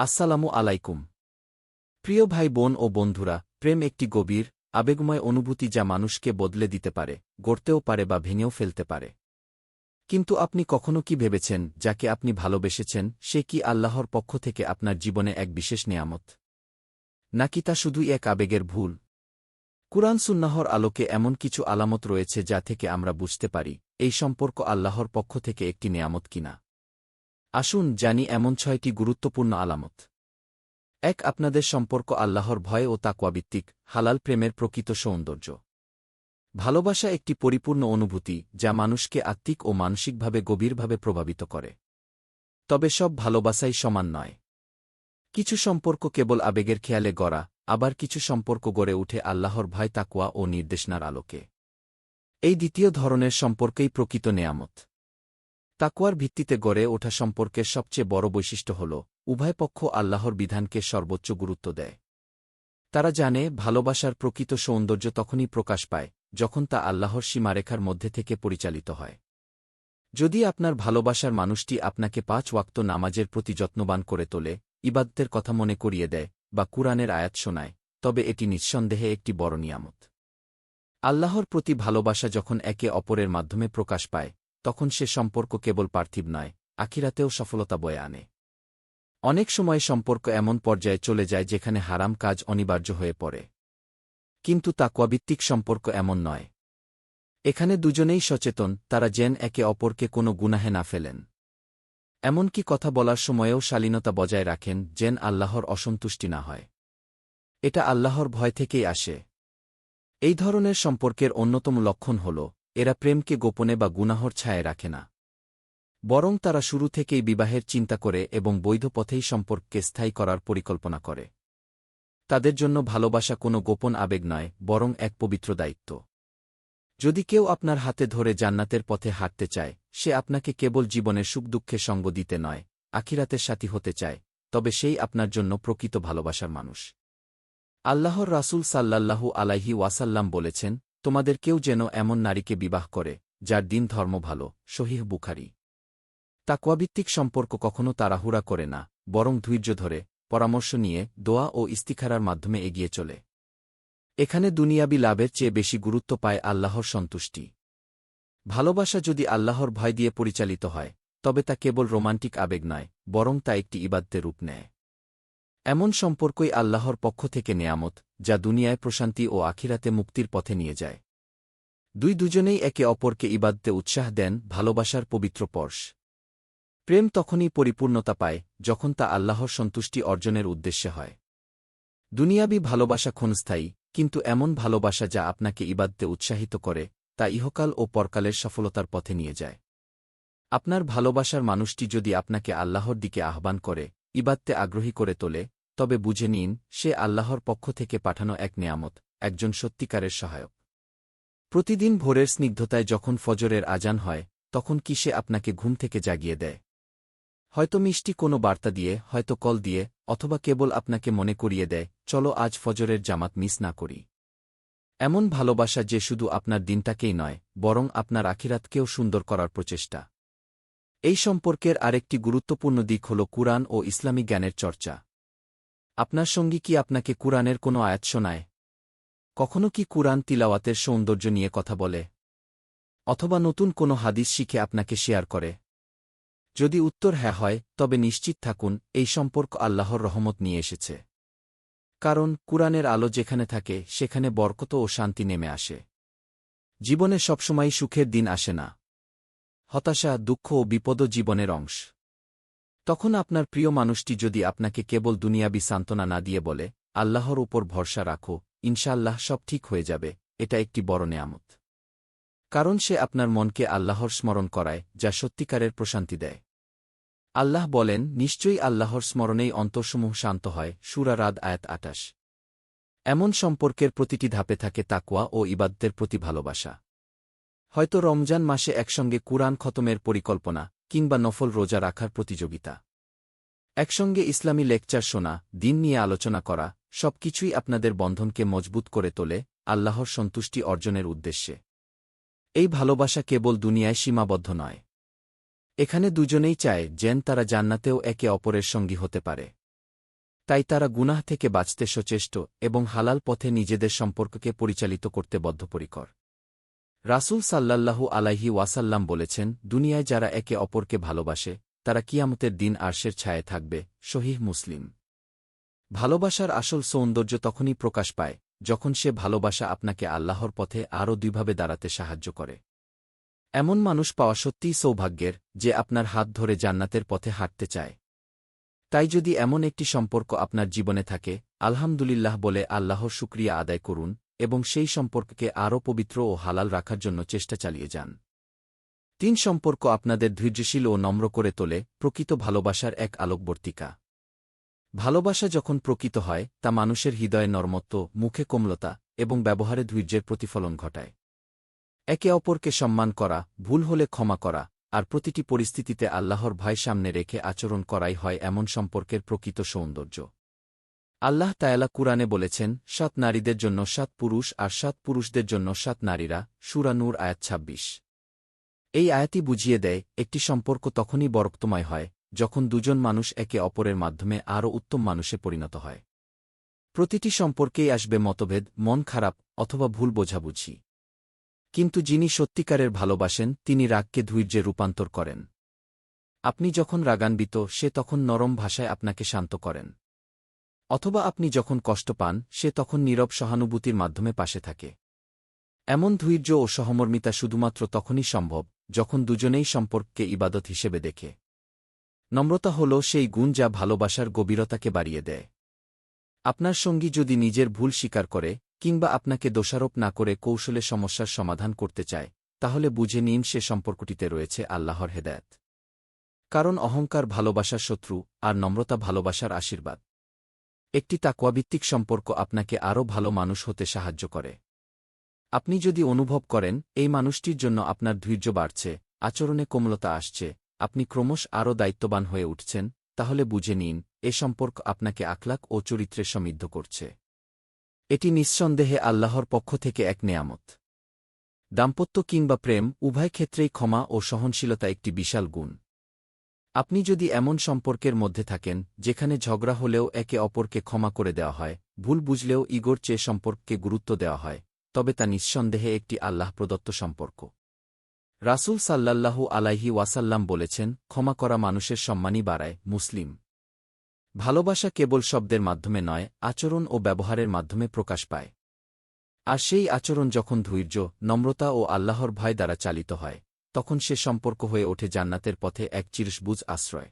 আসসালামু আলাইকুম। প্রিয় ভাই বোন ও বন্ধুরা, প্রেম একটি গভীর, আবেগময় অনুভূতি যা মানুষকে বদলে দিতে পারে, গড়তেও পারে বা ভেঙেও ফেলতে পারে। কিন্তু আপনি কখনো কি ভেবেছেন, যাকে আপনি ভালোবেসেছেন, সে কি আল্লাহর পক্ষ থেকে আপনার জীবনে এক বিশেষ নিয়ামত? নাকি তা শুধুই এক আবেগের ভুল? কুরআন সুন্নাহর আলোকে এমন কিছু আলামত রয়েছে যা থেকে আমরা বুঝতে পারি, এই সম্পর্ক আল্লাহর পক্ষ থেকে একটি নিয়ামত কিনা। আসুন জানি এমন ছয়টি গুরুত্বপূর্ণ আলামত। এক, আপনাদের সম্পর্ক আল্লাহর ভয় ও তাকওয়াভিত্তিক, হালাল প্রেমের প্রকৃত সৌন্দর্য। ভালোবাসা একটি পরিপূর্ণ অনুভূতি, যা মানুষকে আত্মিক ও মানসিকভাবে গভীরভাবে প্রভাবিত করে। তবে সব ভালোবাসাই সমান নয়। কিছু সম্পর্ক কেবল আবেগের খেয়ালে গড়া, আবার কিছু সম্পর্ক গড়ে উঠে আল্লাহর ভয় তাকুয়া ও নির্দেশনার আলোকে। এই দ্বিতীয় ধরনের সম্পর্কেই প্রকৃত নেয়ামত। তাকুয়ার ভিত্তিতে গড়ে ওঠা সম্পর্কের সবচেয়ে বড় বৈশিষ্ট্য হল, উভয় পক্ষ আল্লাহর বিধানকে সর্বোচ্চ গুরুত্ব দেয়। তারা জানে, ভালোবাসার প্রকৃত সৌন্দর্য তখনই প্রকাশ পায়, যখন তা আল্লাহর সীমারেখার মধ্যে থেকে পরিচালিত হয়। যদি আপনার ভালোবাসার মানুষটি আপনাকে পাঁচ ওয়াক্ত নামাজের প্রতি যত্নবান করে তোলে ইবাদদের কথা মনে করিয়ে দেয় বা কুরআনের আয়াত শোনায়, তবে এটি নিঃসন্দেহে একটি বড় নিয়ামত। আল্লাহর প্রতি ভালোবাসা যখন একে অপরের মাধ্যমে প্রকাশ পায় তখন সে সম্পর্ক কেবল পার্থিব নয়, আখিরাতেও সফলতা বয়ে আনে। অনেক সময় সম্পর্ক এমন পর্যায়ে চলে যায় যেখানে হারাম কাজ অনিবার্য হয়ে পড়ে। কিন্তু তাকওয়াভিত্তিক সম্পর্ক এমন নয়। এখানে দুজনেই সচেতন, তারা যেন একে অপরকে কোনো গুনাহে না ফেলেন। এমনকি কথা বলার সময়েও শালীনতা বজায় রাখেন যেন আল্লাহর অসন্তুষ্টি না হয়। এটা আল্লাহর ভয় থেকেই আসে। এই ধরনের সম্পর্কের অন্যতম লক্ষণ হল এরা প্রেমকে গোপনে বা গুনাহর ছায়ে রাখে না। বরং তারা শুরু থেকেই বিবাহের চিন্তা করে এবং বৈধ পথেই সম্পর্ককে স্থায়ী করার পরিকল্পনা করে। তাদের জন্য ভালোবাসা কোনো গোপন আবেগ নয়, বরং এক পবিত্র দায়িত্ব। যদি কেউ আপনার হাতে ধরে জান্নাতের পথে হাঁটতে চায়, সে আপনাকে কেবল জীবনের সুখ দুঃখে সঙ্গ দিতে নয়, আখিরাতের সাথী হতে চায়, তবে সেই আপনার জন্য প্রকৃত ভালোবাসার মানুষ। আল্লাহর রাসূল সাল্লাল্লাহু আলাইহি ওয়াসাল্লাম বলেছেন তোমাদের কেউ যেন এমন নারীকে বিবাহ করে, যার দিন ধর্ম ভালো শহীহ বুখারি। তাকওয়াভিত্তিক সম্পর্ক কখনো তাড়াহুড়া করে না, বরং ধৈর্য ধরে, পরামর্শ নিয়ে, দোয়া ও ইস্তিখারার মাধ্যমে এগিয়ে চলে। এখানে দুনিয়াবি লাভের চেয়ে বেশি গুরুত্ব পায় আল্লাহর সন্তুষ্টি। ভালোবাসা যদি আল্লাহর ভয় দিয়ে পরিচালিত হয়, তবে তা কেবল রোমান্টিক আবেগ নয়, বরং তা একটি ইবাদ্যের রূপ নেয়। এমন সম্পর্কই আল্লাহর পক্ষ থেকে নেয়ামত যা দুনিয়ায় প্রশান্তি ও আখিরাতে মুক্তির পথে নিয়ে যায়। দুই দুজনেই একে অপরকে ইবাদতে উৎসাহ দেন, ভালোবাসার পবিত্র পর্শ। প্রেম তখনই পরিপূর্ণতা পায়, যখন তা আল্লাহর সন্তুষ্টি অর্জনের উদ্দেশ্যে হয়। দুনিয়াবি ভালোবাসা ক্ষণস্থায়ী, কিন্তু এমন ভালোবাসা যা আপনাকে ইবাদতে উৎসাহিত করে, তা ইহকাল ও পরকালের সফলতার পথে নিয়ে যায়। আপনার ভালোবাসার মানুষটি যদি আপনাকে আল্লাহর দিকে আহ্বান করে, ইবাদতে আগ্রহী করে তোলে তবে বুঝে নিন, সে আল্লাহর পক্ষ থেকে পাঠানো এক নেয়ামত, একজন সত্যিকারের সহায়ক। প্রতিদিন ভোরের স্নিগ্ধতায় যখন ফজরের আজান হয়, তখন কি সে আপনাকে ঘুম থেকে জাগিয়ে দেয়? হয়তো মিষ্টি কোনো বার্তা দিয়ে, হয়তো কল দিয়ে, অথবা কেবল আপনাকে মনে করিয়ে দেয়, চলো আজ ফজরের জামাত মিস না করি। এমন ভালোবাসা যে শুধু আপনার দিনটাকেই নয়, বরং আপনার আখিরাতকেও সুন্দর করার প্রচেষ্টা। এই সম্পর্কের আরেকটি গুরুত্বপূর্ণ দিক হল কুরআন ও ইসলামী জ্ঞানের চর্চা। আপনার সঙ্গী কি আপনাকে কুরআনের কোনো আয়াত শোনায়? কখনো কি কুরআন তিলাওয়াতের সৌন্দর্য নিয়ে কথা বলে? অথবা নতুন কোনো হাদিস শিখে আপনাকে শেয়ার করে? যদি উত্তর হ্যাঁ হয়, তবে নিশ্চিত থাকুন, এই সম্পর্ক আল্লাহর রহমত নিয়ে এসেছে। কারণ, কুরআনের আলো যেখানে থাকে, সেখানে বরকত ও শান্তি নেমে আসে। জীবনে সবসময় সুখের দিন আসে না। হতাশা, দুঃখ ও বিপদ জীবনের অংশ। তখন আপনার প্রিয় মানুষটি যদি আপনাকে কেবল দুনিয়াবি সান্ত্বনা না দিয়ে বলে, আল্লাহর উপর ভরসা রাখো ইনশাল্লাহ সব ঠিক হয়ে যাবে, এটা একটি বড় নেয়ামত। কারণ সে আপনার মনকে আল্লাহর স্মরণ করায়, যা সত্যিকারের প্রশান্তি দেয়। আল্লাহ বলেন, নিশ্চয়ই আল্লাহর স্মরণেই অন্তঃসমূহ শান্ত হয় সুরারাদ আয়াত আটাশ এমন সম্পর্কের প্রতিটি ধাপে থাকে তাকুয়া ও ইবাদ্দের প্রতি ভালোবাসা। হয়তো রমজান মাসে একসঙ্গে কুরআন খতমের পরিকল্পনা কিংবা নফল রোজা রাখার প্রতিযোগিতা। একসঙ্গে ইসলামী লেকচার শোনা, দিন নিয়ে আলোচনা করা, সবকিছুই আপনাদের বন্ধনকে মজবুত করে তোলে, আল্লাহর সন্তুষ্টি অর্জনের উদ্দেশ্যে। এই ভালোবাসা কেবল দুনিয়ায় সীমাবদ্ধ নয়। এখানে দুজনেই চায় যেন তারা জান্নাতেও একে অপরের সঙ্গী হতে পারে। তাই তারা গুনাহ থেকে বাঁচতে সচেষ্ট এবং হালাল পথে নিজেদের সম্পর্ককে পরিচালিত করতে বদ্ধপরিকর। রাসূল সাল্লাল্লাহু আলাইহি ওয়াসাল্লাম বলেছেন, দুনিয়ায় যারা একে অপরকে ভালোবাসে, তারা কিয়ামতের দিন আরশের ছায়ে থাকবে শহীহ মুসলিম। ভালোবাসার আসল সৌন্দর্য তখনই প্রকাশ পায়, যখন সে ভালোবাসা আপনাকে আল্লাহর পথে আরও দুইভাবে দাঁড়াতে সাহায্য করে। এমন মানুষ পাওয়া সত্যিই সৌভাগ্যের, যে আপনার হাত ধরে জান্নাতের পথে হাঁটতে চায়। তাই যদি এমন একটি সম্পর্ক আপনার জীবনে থাকে, আলহামদুলিল্লাহ বলে আল্লাহর শুক্রিয়া আদায় করুন এবং সেই সম্পর্ককে আরও পবিত্র ও হালাল রাখার জন্য চেষ্টা চালিয়ে যান। তিন সম্পর্ক আপনাদের ধৈর্যশীল ও নম্র করে তোলে, প্রকৃত ভালোবাসার এক আলোকবর্তিকা। ভালোবাসা যখন প্রকৃত হয়, তা মানুষের হৃদয়ে নর্মত্ব, মুখে কোমলতা এবং ব্যবহারে ধৈর্যের প্রতিফলন ঘটায়। একে অপরকে সম্মান করা, ভুল হলে ক্ষমা করা আর প্রতিটি পরিস্থিতিতে আল্লাহর ভয় সামনে রেখে আচরণ করাই হয় এমন সম্পর্কের প্রকৃত সৌন্দর্য। আল্লাহ তায়ালা কুরআনে বলেছেন, সাত নারীদের জন্য সাত পুরুষ আর সাত পুরুষদের জন্য সাত নারীরা সুরানুর আয়াত ছাব্বিশ। এই আয়াতই বুঝিয়ে দেয়, একটি সম্পর্ক তখনই বরক্তময় হয়, যখন দুজন মানুষ একে অপরের মাধ্যমে আরও উত্তম মানুষে পরিণত হয়। প্রতিটি সম্পর্কেই আসবে মতভেদ, মন খারাপ, অথবা ভুল বোঝাবুঝি। কিন্তু যিনি সত্যিকারের ভালোবাসেন, তিনি রাগকে ধৈর্যে রূপান্তর করেন। আপনি যখন রাগান্বিত, সে তখন নরম ভাষায় আপনাকে শান্ত করেন। অথবা আপনি যখন কষ্ট পান, সে তখন নীরব সহানুভূতির মাধ্যমে পাশে থাকে। এমন ধৈর্য ও সহমর্মিতা শুধুমাত্র তখনই সম্ভব, যখন দুজনেই সম্পর্ককে ইবাদত হিসেবে দেখে। নম্রতা হল সেই গুণ যা ভালোবাসার গভীরতাকে বাড়িয়ে দেয়। আপনার সঙ্গী যদি নিজের ভুল স্বীকার করে, কিংবা আপনাকে দোষারোপ না করে কৌশলে সমস্যার সমাধান করতে চায়, তাহলে বুঝে নিন সে সম্পর্কটিতে রয়েছে আল্লাহর হেদায়ত। কারণ অহংকার ভালোবাসার শত্রু, আর নম্রতা ভালোবাসার আশীর্বাদ। একটি তাকুয়াভিত্তিক সম্পর্ক আপনাকে আরও ভালো মানুষ হতে সাহায্য করে। আপনি যদি অনুভব করেন, এই মানুষটির জন্য আপনার ধৈর্য বাড়ছে, আচরণে কোমলতা আসছে, আপনি ক্রমশ আরও দায়িত্ববান হয়ে উঠছেন, তাহলে বুঝে নিন, এ সম্পর্ক আপনাকে আখলাক ও চরিত্রে সমৃদ্ধ করছে। এটি নিঃসন্দেহে আল্লাহর পক্ষ থেকে এক নেয়ামত। দাম্পত্য কিংবা প্রেম উভয় ক্ষেত্রেই ক্ষমা ও সহনশীলতা একটি বিশাল গুণ। আপনি যদি এমন সম্পর্কের মধ্যে থাকেন, যেখানে ঝগড়া হলেও একে অপরকে ক্ষমা করে দেওয়া হয়, ভুল বুঝলেও ইগোর চেয়ে সম্পর্ককে গুরুত্ব দেওয়া হয়, তবে তা নিঃসন্দেহে একটি আল্লাহ প্রদত্ত সম্পর্ক। রাসূল সাল্লাল্লাহু আলাইহি ওয়াসাল্লাম বলেছেন, ক্ষমা করা মানুষের সম্মানই বাড়ায়, মুসলিম। ভালোবাসা কেবল শব্দের মাধ্যমে নয়, আচরণ ও ব্যবহারের মাধ্যমে প্রকাশ পায়। আর সেই আচরণ যখন ধৈর্য, নম্রতা ও আল্লাহর ভয় দ্বারা চালিত হয়। তখন সে সম্পর্ক হয়ে ওঠে জান্নাতের পথে এক চিরসবুজ আশ্রয়।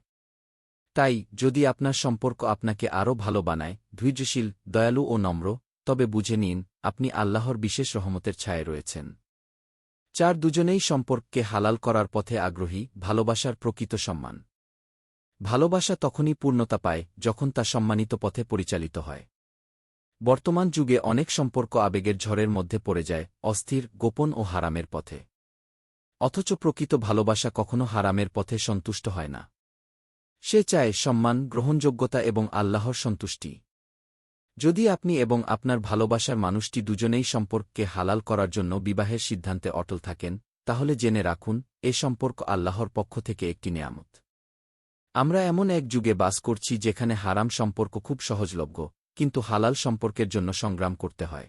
তাই, যদি আপনার সম্পর্ক আপনাকে আরও ভালো বানায়, ধৈর্যশীল, দয়ালু ও নম্র, তবে বুঝে নিন, আপনি আল্লাহর বিশেষ রহমতের ছায়ে রয়েছেন। চার, দুজনেই সম্পর্ককে হালাল করার পথে আগ্রহী, ভালোবাসার প্রকৃত সম্মান। ভালোবাসা তখনই পূর্ণতা পায়, যখন তা সম্মানিত পথে পরিচালিত হয়। বর্তমান যুগে অনেক সম্পর্ক আবেগের ঝড়ের মধ্যে পড়ে যায়, অস্থির, গোপন ও হারামের পথে। অথচ প্রকৃত ভালোবাসা কখনো হারামের পথে সন্তুষ্ট হয় না। সে চায় সম্মান, গ্রহণযোগ্যতা এবং আল্লাহর সন্তুষ্টি। যদি আপনি এবং আপনার ভালোবাসার মানুষটি দুজনেই সম্পর্ককে হালাল করার জন্য বিবাহের সিদ্ধান্তে অটল থাকেন, তাহলে জেনে রাখুন, এ সম্পর্ক আল্লাহর পক্ষ থেকে একটি নেয়ামত। আমরা এমন এক যুগে বাস করছি যেখানে হারাম সম্পর্ক খুব সহজলভ্য, কিন্তু হালাল সম্পর্কের জন্য সংগ্রাম করতে হয়।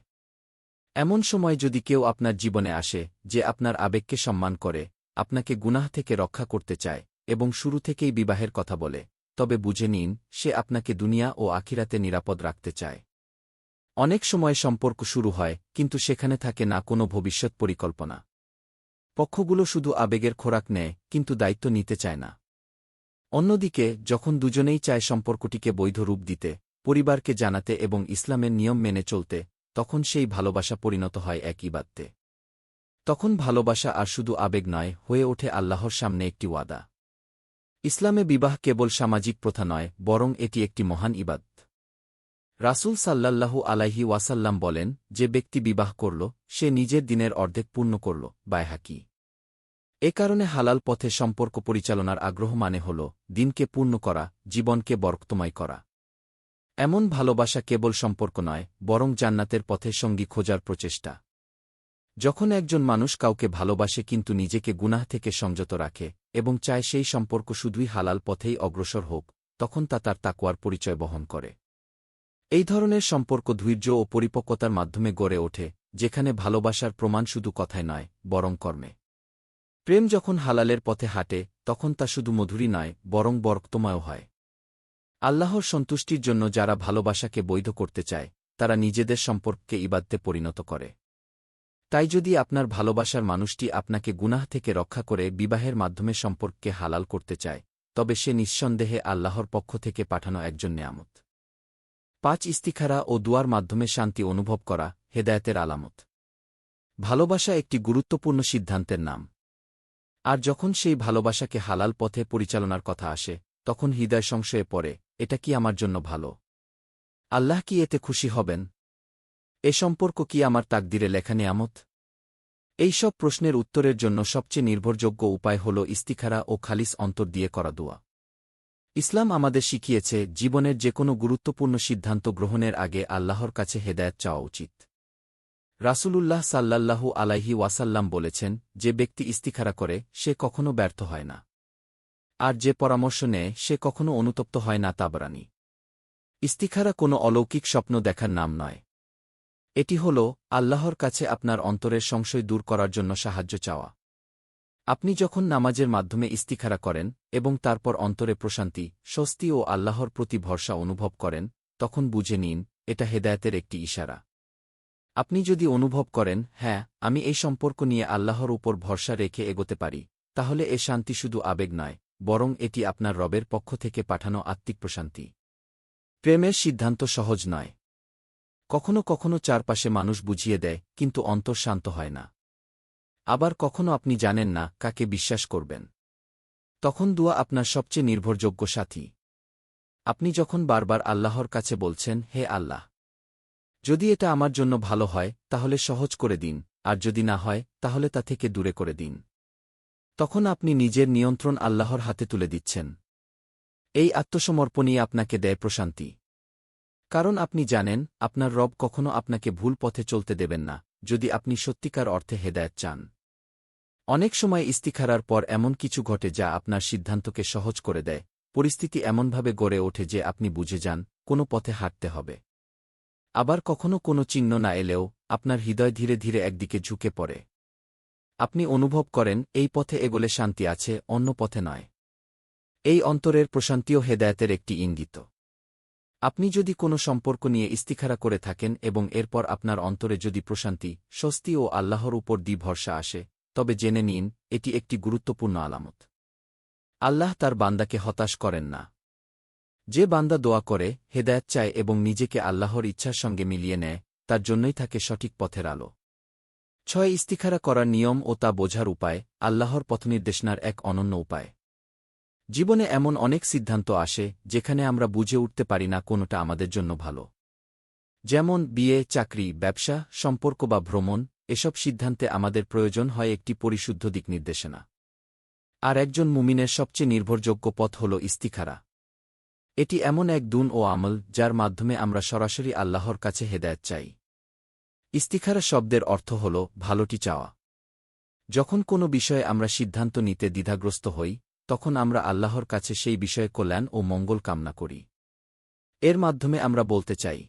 এমন সময় যদি কেউ আপনার জীবনে আসে, যে আপনার আবেগকে সম্মান করে, আপনাকে গুনাহ থেকে রক্ষা করতে চায়, এবং শুরু থেকেই বিবাহের কথা বলে, তবে বুঝে নিন, সে আপনাকে দুনিয়া ও আখিরাতে নিরাপদ রাখতে চায়। অনেক সময় সম্পর্ক শুরু হয়, কিন্তু সেখানে থাকে না কোনো ভবিষ্যৎ পরিকল্পনা। পক্ষগুলো শুধু আবেগের খোরাক নেয়, কিন্তু দায়িত্ব নিতে চায় না। অন্যদিকে, যখন দুজনেই চায় সম্পর্কটিকে বৈধ রূপ দিতে, পরিবারকে জানাতে এবং ইসলামের নিয়ম মেনে চলতে তখন সেই ভালোবাসা পরিণত হয় এক ইবাদতে তখন ভালোবাসা আর শুধু আবেগ নয়, হয়ে ওঠে আল্লাহর সামনে একটি ওয়াদা। ইসলামে বিবাহ কেবল সামাজিক প্রথা নয়, বরং এটি একটি মহান ইবাদ রাসূল সাল্লাল্লাহু আলাইহি ওয়াসাল্লাম বলেন, যে ব্যক্তি বিবাহ করল, সে নিজের দিনের অর্ধেক পূর্ণ করল বায়হাকি এ কারণে হালাল পথে সম্পর্ক পরিচালনার আগ্রহ মানে হল, দিনকে পূর্ণ করা, জীবনকে বরক্তময় করা। এমন ভালোবাসা কেবল সম্পর্ক নয়, বরং জান্নাতের পথে সঙ্গী খোঁজার প্রচেষ্টা। যখন একজন মানুষ কাউকে ভালোবাসে কিন্তু নিজেকে গুনাহ থেকে সংযত রাখে, এবং চায় সেই সম্পর্ক শুধুই হালাল পথেই অগ্রসর হোক, তখন তা তার তাকুয়ার পরিচয় বহন করে। এই ধরনের সম্পর্ক ধৈর্য ও পরিপক্কতার মাধ্যমে গড়ে ওঠে, যেখানে ভালোবাসার প্রমাণ শুধু কথায় নয়, বরং কর্মে। প্রেম যখন হালালের পথে হাঁটে, তখন তা শুধু মধুরী নয়, বরং বরক্তময় হয়। আল্লাহর সন্তুষ্টির জন্য যারা ভালোবাসাকে বৈধ করতে চায়, তারা নিজেদের সম্পর্ককে ইবাদতে পরিণত করে। তাই যদি আপনার ভালোবাসার মানুষটি আপনাকে গুনাহ থেকে রক্ষা করে বিবাহের মাধ্যমে সম্পর্ককে হালাল করতে চায়, তবে সে নিঃসন্দেহে আল্লাহর পক্ষ থেকে পাঠানো একজন নেয়ামত। পাঁচ ইস্তিখারা ও দুয়ার মাধ্যমে শান্তি অনুভব করা হেদায়তের আলামত। ভালোবাসা একটি গুরুত্বপূর্ণ সিদ্ধান্তের নাম। আর যখন সেই ভালোবাসাকে হালাল পথে পরিচালনার কথা আসে, তখন হৃদয় সংশয়ে পড়ে এটা কি আমার জন্য ভালো? আল্লাহ কি এতে খুশি হবেন? এ সম্পর্ক কি আমার তাকদিরে লেখা নিয়ামত? এই সব প্রশ্নের উত্তরের জন্য সবচেয়ে নির্ভরযোগ্য উপায় হল ইস্তিখারা ও খালিস অন্তর দিয়ে করা দোয়া। ইসলাম আমাদের শিখিয়েছে, জীবনের যে কোনো গুরুত্বপূর্ণ সিদ্ধান্ত গ্রহণের আগে আল্লাহর কাছে হেদায়ত চাওয়া উচিত। রাসূলুল্লাহ সাল্লাল্লাহু আলাইহি ওয়াসাল্লাম বলেছেন, যে ব্যক্তি ইস্তিখারা করে, সে কখনো ব্যর্থ হয় না। আর যে পরামর্শ নেয়, সে কখনো অনুতপ্ত হয় না তাবরানি। ইস্তিখারা কোনো অলৌকিক স্বপ্ন দেখার নাম নয়। এটি হল, আল্লাহর কাছে আপনার অন্তরের সংশয় দূর করার জন্য সাহায্য চাওয়া। আপনি যখন নামাজের মাধ্যমে ইস্তিখারা করেন এবং তারপর অন্তরে প্রশান্তি, স্বস্তি ও আল্লাহর প্রতি ভরসা অনুভব করেন, তখন বুঝে নিন, এটা হেদায়তের একটি ইশারা। আপনি যদি অনুভব করেন হ্যাঁ আমি এই সম্পর্ক নিয়ে আল্লাহর উপর ভরসা রেখে এগোতে পারি তাহলে এ শান্তি শুধু আবেগ নয় বরং এটি আপনার রবের পক্ষ থেকে পাঠানো আত্মিক প্রশান্তি। প্রেমের সিদ্ধান্ত সহজ নয়। কখনো কখনো চারপাশে মানুষ বুঝিয়ে দেয়, কিন্তু অন্তর শান্ত হয় না। আবার কখনো আপনি জানেন না কাকে বিশ্বাস করবেন। তখন দুয়া আপনার সবচেয়ে নির্ভরযোগ্য সাথী। আপনি যখন বারবার আল্লাহর কাছে বলছেন, হে আল্লাহ! যদি এটা আমার জন্য ভালো হয়, তাহলে সহজ করে দিন, আর যদি না হয়, তাহলে তা থেকে দূরে করে দিন। তখন আপনি নিজের নিয়ন্ত্রণ আল্লাহর হাতে তুলে দিচ্ছেন। এই আত্মসমর্পণই আপনাকে দেয় প্রশান্তি। কারণ আপনি জানেন, আপনার রব কখনো আপনাকে ভুল পথে চলতে দেবেন না, যদি আপনি সত্যিকার অর্থে হেদায়ত চান। অনেক সময় ইস্তিখারার পর এমন কিছু ঘটে যা আপনার সিদ্ধান্তকে সহজ করে দেয়। পরিস্থিতি এমনভাবে গড়ে ওঠে যে আপনি বুঝে যান, কোনো পথে হাঁটতে হবে। আবার কখনো কোনো চিহ্ন না এলেও, আপনার হৃদয় ধীরে ধীরে একদিকে ঝুঁকে পড়ে। আপনি অনুভব করেন, এই পথে এগোলে শান্তি আছে, অন্য পথে নয়। এই অন্তরের প্রশান্তিও হেদায়তের একটি ইঙ্গিত। আপনি যদি কোনো সম্পর্ক নিয়ে ইস্তিখারা করে থাকেন এবং এরপর আপনার অন্তরে যদি প্রশান্তি, স্বস্তি ও আল্লাহর উপর দি ভরসা আসে, তবে জেনে নিন, এটি একটি গুরুত্বপূর্ণ আলামত। আল্লাহ তার বান্দাকে হতাশ করেন না। যে বান্দা দোয়া করে, হেদায়ত চায় এবং নিজেকে আল্লাহর ইচ্ছার সঙ্গে মিলিয়ে নেয়, তার জন্যই থাকে সঠিক পথের আলো। ছয় ইস্তিখারা করার নিয়ম ও তা বোঝার উপায় আল্লাহর পথনির্দেশনার এক অনন্য উপায়। জীবনে এমন অনেক সিদ্ধান্ত আসে যেখানে আমরা বুঝে উঠতে পারি না কোনোটা আমাদের জন্য ভালো। যেমন বিয়ে, চাকরি, ব্যবসা, সম্পর্ক বা ভ্রমণ, এসব সিদ্ধান্তে আমাদের প্রয়োজন হয় একটি পরিশুদ্ধ দিক নির্দেশনা। আর একজন মুমিনের সবচেয়ে নির্ভরযোগ্য পথ হল ইস্তিখারা। এটি এমন এক দুন ও আমল যার মাধ্যমে আমরা সরাসরি আল্লাহর কাছে হেদায়ত চাই। ইস্তিখারা শব্দের অর্থ হল, ভালোটি চাওয়া। যখন কোনো বিষয়ে আমরা সিদ্ধান্ত নিতে দ্বিধাগ্রস্ত হই, তখন আমরা আল্লাহর কাছে সেই বিষয়ে কল্যাণ ও মঙ্গল কামনা করি। এর মাধ্যমে আমরা বলতে চাই,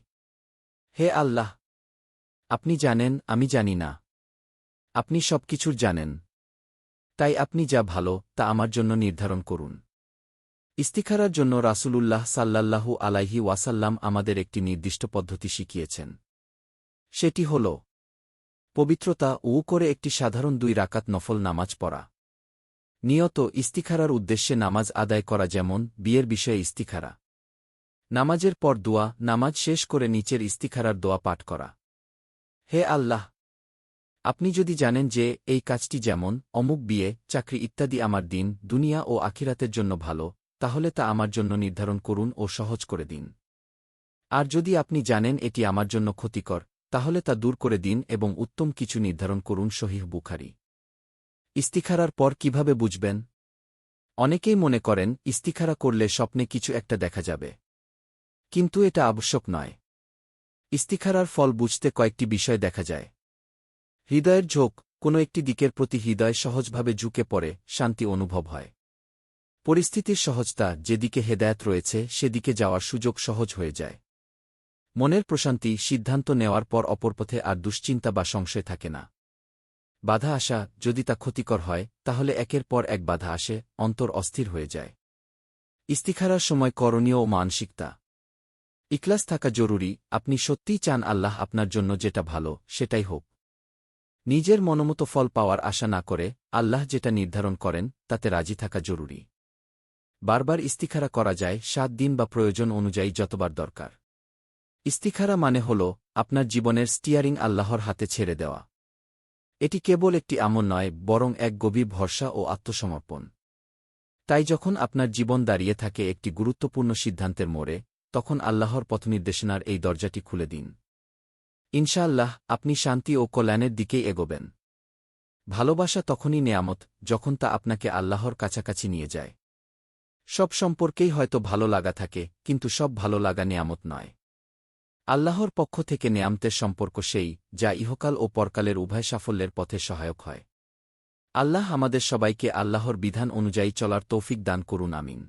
হে আল্লাহ, আপনি জানেন, আমি জানি না। আপনি সব কিছুর জানেন। তাই আপনি যা ভালো, তা আমার জন্য নির্ধারণ করুন। ইস্তিখারার জন্য রাসূলুল্লাহ সাল্লাল্লাহু আলাইহি ওয়াসাল্লাম আমাদের একটি নির্দিষ্ট পদ্ধতি শিখিয়েছেন। সেটি হল, পবিত্রতা উ করে একটি সাধারণ দুই রাকাত নফল নামাজ পড়া। নিয়ত ইস্তিখারার উদ্দেশ্যে নামাজ আদায় করা যেমন, বিয়ের বিষয়ে ইস্তিখারা। নামাজের পর দোয়া, নামাজ শেষ করে নিচের ইস্তিখারার দোয়া পাঠ করা। হে আল্লাহ! আপনি যদি জানেন যে, এই কাজটি যেমন, অমুক বিয়ে, চাকরি ইত্যাদি আমার দিন, দুনিয়া ও আখিরাতের জন্য ভালো, তাহলে তা আমার জন্য নির্ধারণ করুন ও সহজ করে দিন। আর যদি আপনি জানেন এটি আমার জন্য ক্ষতিকর তাহলে তা দূর করে দিন এবং উত্তম কিছু নির্ধারণ করুন শহীহ বুখারি। ইস্তিখারার পর কীভাবে বুঝবেন? অনেকেই মনে করেন, ইস্তিখারা করলে স্বপ্নে কিছু একটা দেখা যাবে। কিন্তু এটা আবশ্যক নয়। ইস্তিখারার ফল বুঝতে কয়েকটি বিষয় দেখা যায়। হৃদয়ের ঝোঁক, কোনো একটি দিকের প্রতি হৃদয় সহজভাবে ঝুঁকে পড়ে, শান্তি অনুভব হয়। পরিস্থিতির সহজতা, যেদিকে হেদায়ত রয়েছে, সেদিকে যাওয়ার সুযোগ সহজ হয়ে যায়। মনের প্রশান্তি সিদ্ধান্ত নেওয়ার পর অপরপথে আর দুশ্চিন্তা বা সংশয় থাকে না। বাধা আসা, যদি তা ক্ষতিকর হয়, তাহলে একের পর এক বাধা আসে, অন্তর অস্থির হয়ে যায়। ইস্তিখারার সময় করণীয় ও মানসিকতা। ইকলাস থাকা জরুরি, আপনি সত্যিই চান আল্লাহ আপনার জন্য যেটা ভালো, সেটাই হোক। নিজের মনোমতো ফল পাওয়ার আশা না করে, আল্লাহ যেটা নির্ধারণ করেন, তাতে রাজি থাকা জরুরি। বারবার ইস্তিখারা করা যায়, সাত দিন বা প্রয়োজন অনুযায়ী যতবার দরকার। ইস্তিখারা মানে হল আপনার জীবনের স্টিয়ারিং আল্লাহর হাতে ছেড়ে দেওয়া। এটি কেবল একটি আমল নয়, বরং এক গভীর ভরসা ও আত্মসমর্পণ। তাই যখন আপনার জীবন দাঁড়িয়ে থাকে একটি গুরুত্বপূর্ণ সিদ্ধান্তের মোড়ে, তখন আল্লাহর পথনির্দেশনার এই দরজাটি খুলে দিন। ইনশাআল্লাহ, আপনি শান্তি ও কল্যাণের দিকেই এগোবেন। ভালোবাসা তখনই নেয়ামত, যখন তা আপনাকে আল্লাহর কাছাকাছি নিয়ে যায়। সব সম্পর্কেই হয়তো ভালো লাগা থাকে, কিন্তু সব ভালো লাগা নেয়ামত নয়। আল্লাহর পক্ষ থেকে নেয়ামতের সম্পর্ক সেই, যা ইহকাল ও পরকালের উভয় সাফল্যের পথে সহায়ক হয়। আল্লাহ আমাদের সবাইকে আল্লাহর বিধান অনুযায়ী চলার তৌফিক দান করুন, আমিন।